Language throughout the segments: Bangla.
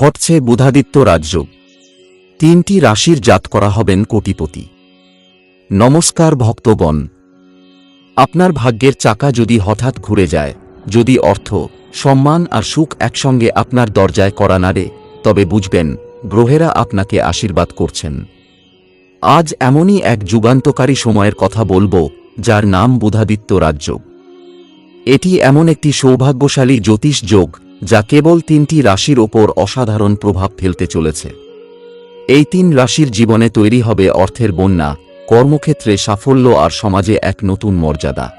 ঘটছে বুধাদিত্য রাজযোগ তিনটি রাশির জাত করা হবেন কোটিপতি। নমস্কার ভক্তগণ। আপনার ভাগ্যের চাকা যদি হঠাৎ ঘুরে যায়, যদি অর্থ, সম্মান আর সুখ একসঙ্গে আপনার দরজায় করা নাড়ে তবে বুঝবেন, গ্রহেরা আপনাকে আশীর্বাদ করছেন। আজ এমনই এক যুগান্তকারী সময়ের কথা বলব, যার নাম বুধাদিত্য রাজযোগ এটি এমন একটি সৌভাগ্যশালী জ্যোতিষ যোগ যা কেবল তিনটি রাশির ওপর অসাধারণ প্রভাব ফেলতে চলেছে। এই তিন রাশির জীবনে তৈরি হবে অর্থের বন্যা, কর্মক্ষেত্রে সাফল্য আর সমাজে এক নতুন মর্যাদা।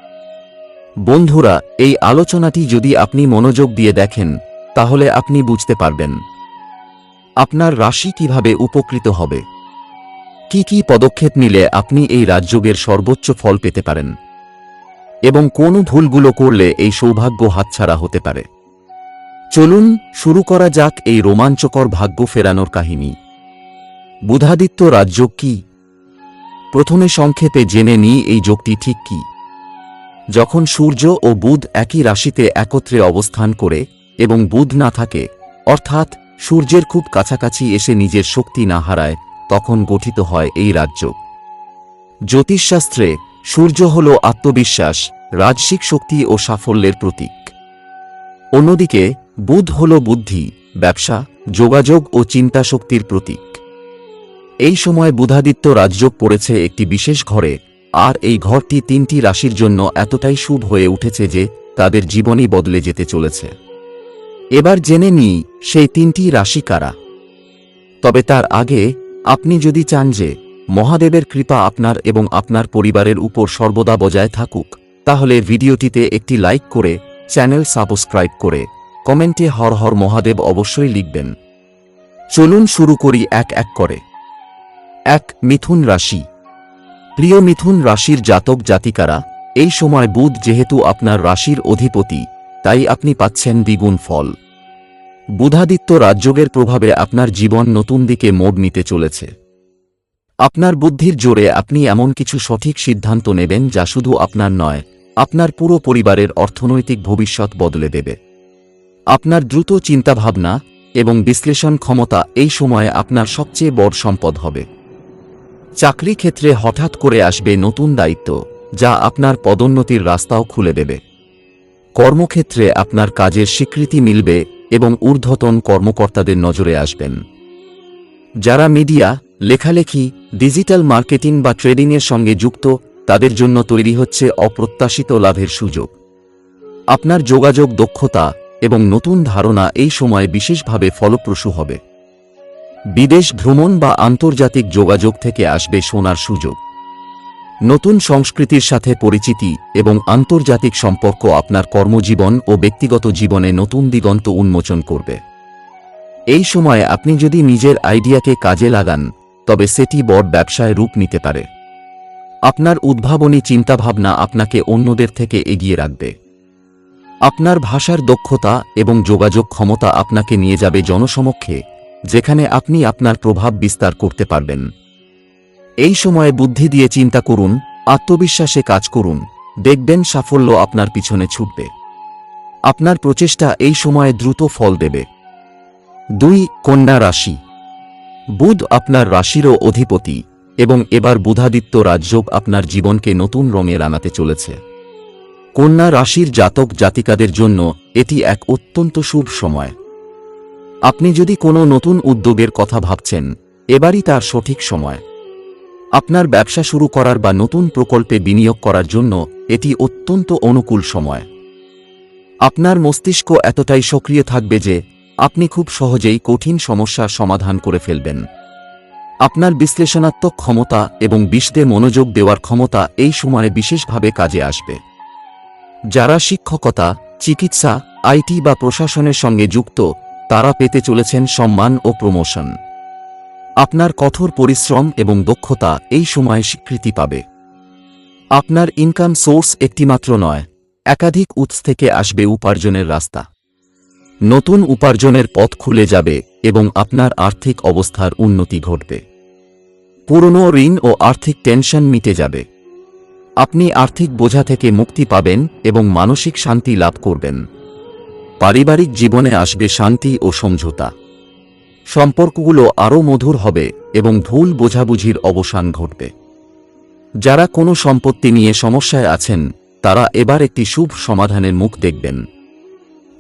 বন্ধুরা, এই আলোচনাটি যদি আপনি মনোযোগ দিয়ে দেখেন, তাহলে আপনি বুঝতে পারবেন। আপনার রাশি কীভাবে উপকৃত হবে? কি কি পদক্ষেপ নিলে আপনি এই রাজযোগের সর্বোচ্চ ফল পেতে পারেন? এবং কোন ভুলগুলো করলে এই সৌভাগ্য হাতছাড়া হতে পারে? চলুন শুরু করা যাক এই রোমাঞ্চকর ভাগ্য ফেরানোর কাহিনী। বুধাদিত্য রাজ্য কি? প্রথমে সংক্ষেপে জেনে নিই এই যোগটি ঠিক কি। যখন সূর্য ও বুধ একই রাশিতে একত্রে অবস্থান করে এবং বুধ না থাকে, অর্থাৎ সূর্যের খুব কাছাকাছি এসে নিজের শক্তি না হারায়, তখন গঠিত হয় এই রাজ্য। জ্যোতিষশাস্ত্রে সূর্য হল আত্মবিশ্বাস, রাজসিক শক্তি ও সাফল্যের প্রতীক। অন্যদিকে বুধ হল বুদ্ধি, ব্যবসা, যোগাযোগ ও চিন্তা শক্তির প্রতীক। এই সময় বুধাদিত্য রাজযোগ পড়েছে একটি বিশেষ ঘরে, আর এই ঘরটি তিনটি রাশির জন্য এতটাই শুভ হয়ে উঠেছে যে তাদের জীবনই বদলে যেতে চলেছে। এবার জেনে নিই, সেই তিনটি রাশি কারা? তবে তার আগে, আপনি যদি চান যে মহাদেবের কৃপা আপনার এবং আপনার পরিবারের উপর সর্বদা বজায় থাকুক, তাহলে ভিডিওটিতে একটি লাইক করে চ্যানেল সাবস্ক্রাইব করে কমেন্টে হর হর মহাদেব অবশ্যই লিখবেন। চলুন শুরু করি এক এক করে। এক মিথুন রাশি। প্রিয় মিথুন রাশির জাতক জাতিকারা, এই সময় বুধ যেহেতু আপনার রাশির অধিপতি, তাই আপনি পাচ্ছেন দ্বিগুণ ফল। বুধাদিত্য রাজযোগের প্রভাবে আপনার জীবন নতুন দিকে মোড় নিতে চলেছে। আপনার বুদ্ধির জোরে আপনি এমন কিছু সঠিক সিদ্ধান্ত নেবেন যা শুধু আপনার নয়, আপনার পুরো পরিবারের অর্থনৈতিক ভবিষ্যৎ বদলে দেবে। আপনার দ্রুত চিন্তাভাবনা এবং বিশ্লেষণ ক্ষমতা এই সময়ে আপনার সবচেয়ে বড় সম্পদ হবে। চাকরি ক্ষেত্রে হঠাৎ করে আসবে নতুন দায়িত্ব, যা আপনার পদোন্নতির রাস্তাও খুলে দেবে। কর্মক্ষেত্রে আপনার কাজের স্বীকৃতি মিলবে এবং ঊর্ধ্বতন কর্মকর্তাদের নজরে আসবেন। যারা মিডিয়া, লেখালেখি, ডিজিটাল মার্কেটিং বা ট্রেডিংয়ের সঙ্গে যুক্ত, তাদের জন্য তৈরি হচ্ছে অপ্রত্যাশিত লাভের সুযোগ। আপনার যোগাযোগ দক্ষতা এবং নতুন ধারণা এই সময়ে বিশেষভাবে ফলপ্রসূ হবে। বিদেশ ভ্রমণ বা আন্তর্জাতিক যোগাযোগ থেকে আসবে শোনার সুযোগ। নতুন সংস্কৃতির সাথে পরিচিতি এবং আন্তর্জাতিক সম্পর্ক আপনার কর্মজীবন ও ব্যক্তিগত জীবনে নতুন দিগন্ত উন্মোচন করবে। এই সময়ে আপনি যদি নিজের আইডিয়াকে কাজে লাগান, তবে সেটি বড় ব্যবসায় রূপ নিতে পারে। আপনার উদ্ভাবনী চিন্তাভাবনা আপনাকে অন্যদের থেকে এগিয়ে রাখবে। আপনার ভাষার দক্ষতা এবং যোগাযোগ ক্ষমতা আপনাকে নিয়ে যাবে জনসমক্ষে, যেখানে আপনি আপনার প্রভাব বিস্তার করতে পারবেন। এই সময়ে বুদ্ধি দিয়ে চিন্তা করুন, আত্মবিশ্বাসে কাজ করুন, দেখবেন সাফল্য আপনার পিছনে ছুটবে। আপনার প্রচেষ্টা এই সময়ে দ্রুত ফল দেবে। দুই, কন্যা রাশি। বুধ আপনার রাশিরও অধিপতি এবং এবার বুধাদিত্য রাজযোগ আপনার জীবনকে নতুন রঙে আনাতে চলেছে। কন্যা রাশির জাতক জাতিকাদের জন্য এটি এক অত্যন্ত শুভ সময়। আপনি যদি কোনো নতুন উদ্যোগের কথা ভাবছেন, এবারই তার সঠিক সময়। আপনার ব্যবসা শুরু করার বা নতুন প্রকল্পে বিনিয়োগ করার জন্য এটি অত্যন্ত অনুকূল সময়। আপনার মস্তিষ্ক এতটাই সক্রিয় থাকবে যে, আপনি খুব সহজেই কঠিন সমস্যার সমাধান করে ফেলবেন। আপনার বিশ্লেষণাত্মক ক্ষমতা এবং বিশদে মনোযোগ দেওয়ার ক্ষমতা এই সময়ে বিশেষভাবে কাজে আসবে। যারা শিক্ষকতা, চিকিৎসা আইটি বা প্রশাসনের সঙ্গে যুক্ত, তারা পেতে চলেছেন সম্মান ও প্রমোশন। আপনার কঠোর পরিশ্রম এবং দক্ষতা এই সময়ে স্বীকৃতি পাবে। আপনার ইনকাম সোর্স একটিমাত্র নয়, একাধিক উৎস থেকে আসবে উপার্জনের রাস্তা। নতুন উপার্জনের পথ খুলে যাবে এবং আপনার আর্থিক অবস্থার উন্নতি ঘটবে। পুরনো ঋণ ও আর্থিক টেনশন মিটে যাবে। আপনি আর্থিক বোঝা থেকে মুক্তি পাবেন এবং মানসিক শান্তি লাভ করবেন। পারিবারিক জীবনে আসবে শান্তি ও সমঝোতা। সম্পর্কগুলো আরও মধুর হবে এবং ভুল বোঝাবুঝির অবসান ঘটবে। যারা কোনো সম্পত্তি নিয়ে সমস্যায় আছেন, তারা এবার একটি শুভ সমাধানের মুখ দেখবেন।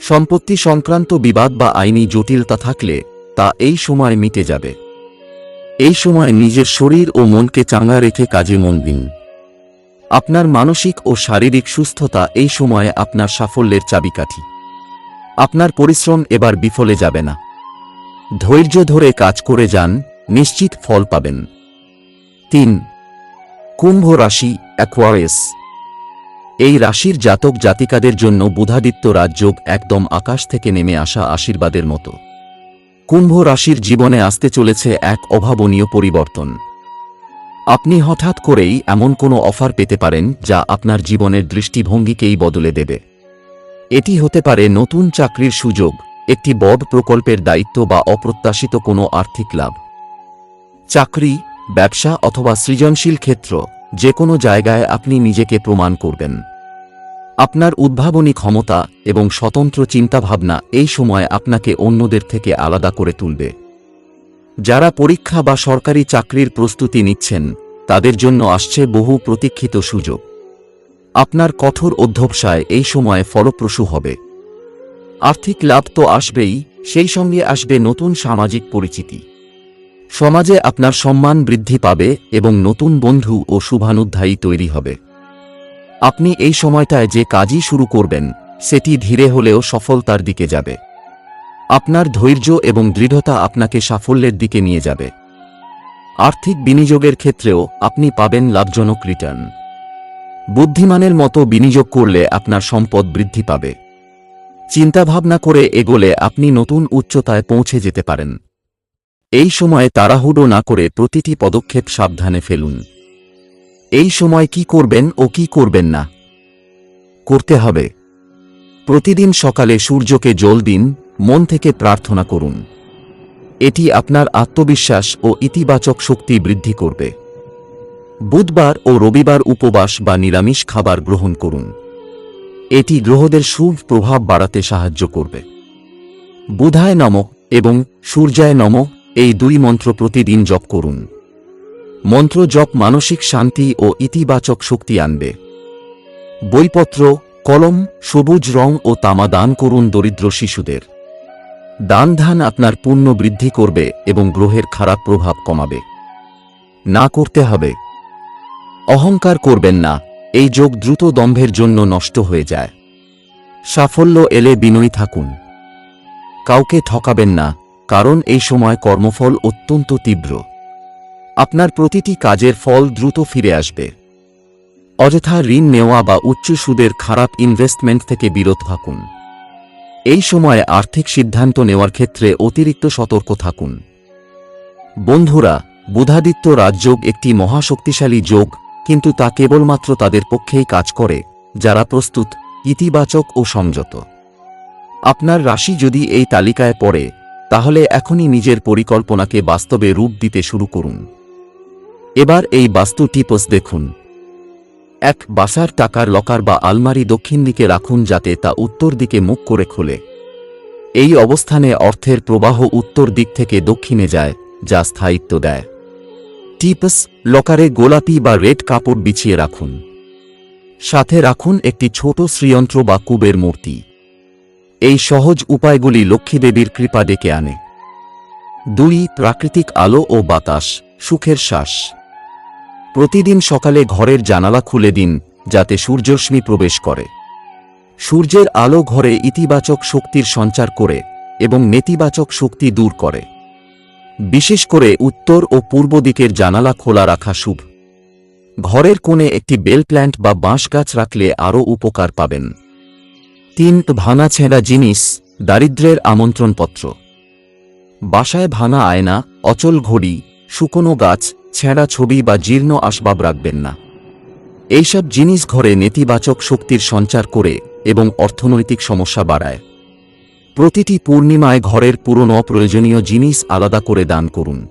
সম্পত্তি সংক্রান্ত বিবাদ বা আইনি জটিলতা থাকলে তা এই সময় মিটে যাবে। এই সময় নিজের শরীর ও মনকে চাঙ্গা রেখে কাজে মন দিন। আপনার মানসিক ও শারীরিক সুস্থতা এই সময়ে আপনার সাফল্যের চাবিকাঠি। আপনার পরিশ্রম এবার বিফলে যাবে না। ধৈর্য ধরে কাজ করে যান, নিশ্চিত ফল পাবেন। তিন, কুম্ভ রাশি অ্যাকোয়ারিয়াস এই রাশির জাতক জাতিকাদের জন্য বুধাদিত্য রাজযোগ একদম আকাশ থেকে নেমে আসা আশীর্বাদের মতো। কুম্ভ রাশির জীবনে আসতে চলেছে এক অভাবনীয় পরিবর্তন। আপনি হঠাৎ করেই এমন কোনো অফার পেতে পারেন যা আপনার জীবনের দৃষ্টিভঙ্গিকেই বদলে দেবে। এটি হতে পারে নতুন চাকরির সুযোগ, একটি বড় প্রকল্পের দায়িত্ব বা অপ্রত্যাশিত কোনো আর্থিক লাভ। চাকরি, ব্যবসা অথবা সৃজনশীল ক্ষেত্র, যে কোনো জায়গায় আপনি নিজেকে প্রমাণ করবেন। আপনার উদ্ভাবনী ক্ষমতা এবং স্বতন্ত্র চিন্তাভাবনা এই সময় আপনাকে অন্যদের থেকে আলাদা করে তুলবে। যারা পরীক্ষা বা সরকারি চাকরির প্রস্তুতি নিচ্ছেন, তাদের জন্য আসছে বহু প্রতীক্ষিত সুযোগ। আপনার কঠোর অধ্যবসায় এই সময়ে ফলপ্রসূ হবে। আর্থিক লাভ তো আসবেই, সেই সঙ্গে আসবে নতুন সামাজিক পরিচিতি। সমাজে আপনার সম্মান বৃদ্ধি পাবে এবং নতুন বন্ধু ও শুভানুধ্যায়ী তৈরি হবে। আপনি এই সময়টায় যে কাজই শুরু করবেন, সেটি ধীরে হলেও সফলতার দিকে যাবে। আপনার ধৈর্য এবং দৃঢ়তা আপনাকে সাফল্যের দিকে নিয়ে যাবে। আর্থিক বিনিয়োগের ক্ষেত্রেও আপনি পাবেন লাভজনক রিটার্ন বুদ্ধিমানের মতো বিনিয়োগ করলে আপনার সম্পদ বৃদ্ধি পাবে। চিন্তাভাবনা করে এগোলে আপনি নতুন উচ্চতায় পৌঁছে যেতে পারেন। এই সময়ে তাড়াহুড়ো না করে প্রতিটি পদক্ষেপ সাবধানে ফেলুন। এই সময় কি করবেন ও কি করবেন না? করতে হবে। প্রতিদিন সকালে সূর্যকে জল দিন মন থেকে প্রার্থনা করুন। এটি আপনার আত্মবিশ্বাস ও ইতিবাচক শক্তি বৃদ্ধি করবে। বুধবার ও রবিবার উপবাস বা নিরামিষ খাবার গ্রহণ করুন। এটি গ্রহদের শুভ প্রভাব বাড়াতে সাহায্য করবে। বুধায় নম এবং সূর্যায় নম এই দুই মন্ত্র প্রতিদিন জপ করুন। মন্ত্র জপ মানসিক শান্তি ও ইতিবাচক শক্তি আনবে। বইপত্র, কলম, সবুজ রং ও তামা দান করুন দরিদ্র শিশুদের। দান ধান আপনার পুণ্য বৃদ্ধি করবে এবং গ্রহের খারাপ প্রভাব কমাবে। না করতে হবে। অহংকার করবেন না, এই যোগ দ্রুত দম্ভের জন্য নষ্ট হয়ে যায়। সাফল্য এলে বিনয়ী থাকুন। কাউকে ঠকাবেন না, কারণ এই সময় কর্মফল অত্যন্ত তীব্র। আপনার প্রতিটি কাজের ফল দ্রুত ফিরে আসবে। অযথা ঋণ নেওয়া বা উচ্চ সুদের খারাপ ইনভেস্টমেন্ট থেকে বিরত থাকুন। এই সময়ে আর্থিক সিদ্ধান্ত নেওয়ার ক্ষেত্রে অতিরিক্ত সতর্ক থাকুন। বন্ধুরা, বুধাদিত্য রাজযোগ একটি মহাশক্তিশালী যোগ, কিন্তু তা কেবলমাত্র তাদের পক্ষেই কাজ করে, যারা প্রস্তুত, ইতিবাচক ও সংযত। আপনার রাশি যদি এই তালিকায় পড়ে, তাহলে এখনই নিজের পরিকল্পনাকে বাস্তবে রূপ দিতে শুরু করুন। এবার এই বাস্তু টিপস দেখুন। এক বাসার টাকার লকার বা আলমারি দক্ষিণ দিকে রাখুন যাতে তা উত্তর দিকে মুখ করে খোলে। এই অবস্থানে অর্থের প্রবাহ উত্তর দিক থেকে দক্ষিণে যায়, যা স্থায়িত্ব দেয়। টিপস, লকারে গোলাপি বা রেড কাপড় বিছিয়ে রাখুন। সাথে রাখুন একটি ছোট শ্রীযন্ত্র বা কুবের মূর্তি। এই সহজ উপায়গুলি লক্ষ্মীদেবীর কৃপা ডেকে আনে। দুই, প্রাকৃতিক আলো ও বাতাস, সুখের শ্বাস। প্রতিদিন সকালে ঘরের জানালা খুলে দিন, যাতে সূর্যরশ্মি প্রবেশ করে। সূর্যের আলো ঘরে ইতিবাচক শক্তির সঞ্চার করে এবং নেতিবাচক শক্তি দূর করে। বিশেষ করে উত্তর ও পূর্ব দিকের জানালা খোলা রাখা শুভ। ঘরের কোণে একটি বেল প্ল্যান্ট বা বাঁশ গাছ রাখলে আরও উপকার পাবেন। তিন, ভাঙা ছেঁড়া জিনিস দারিদ্র্যের আমন্ত্রণপত্র। বাসায় ভাঙা আয়না, অচল ঘড়ি, শুকনো গাছ ছেঁড়া ছবি বা জীর্ণ আসবাব রাখবেন না। এইসব জিনিস ঘরে নেতিবাচক শক্তির সঞ্চার করে এবং অর্থনৈতিক সমস্যা বাড়ায়। প্রতিটি পূর্ণিমায় ঘরের পুরনো প্রয়োজনীয় জিনিস আলাদা করে দান করুন।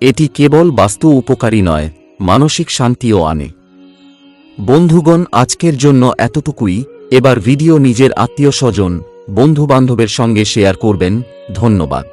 এটি কেবল বাস্তু উপকারী নয়, মানসিক শান্তিও আনে। বন্ধুগণ, আজকের জন্য এতটুকুই। এবার ভিডিও নিজের আত্মীয় স্বজন, বন্ধুবান্ধবের সঙ্গে শেয়ার করবেন। ধন্যবাদ।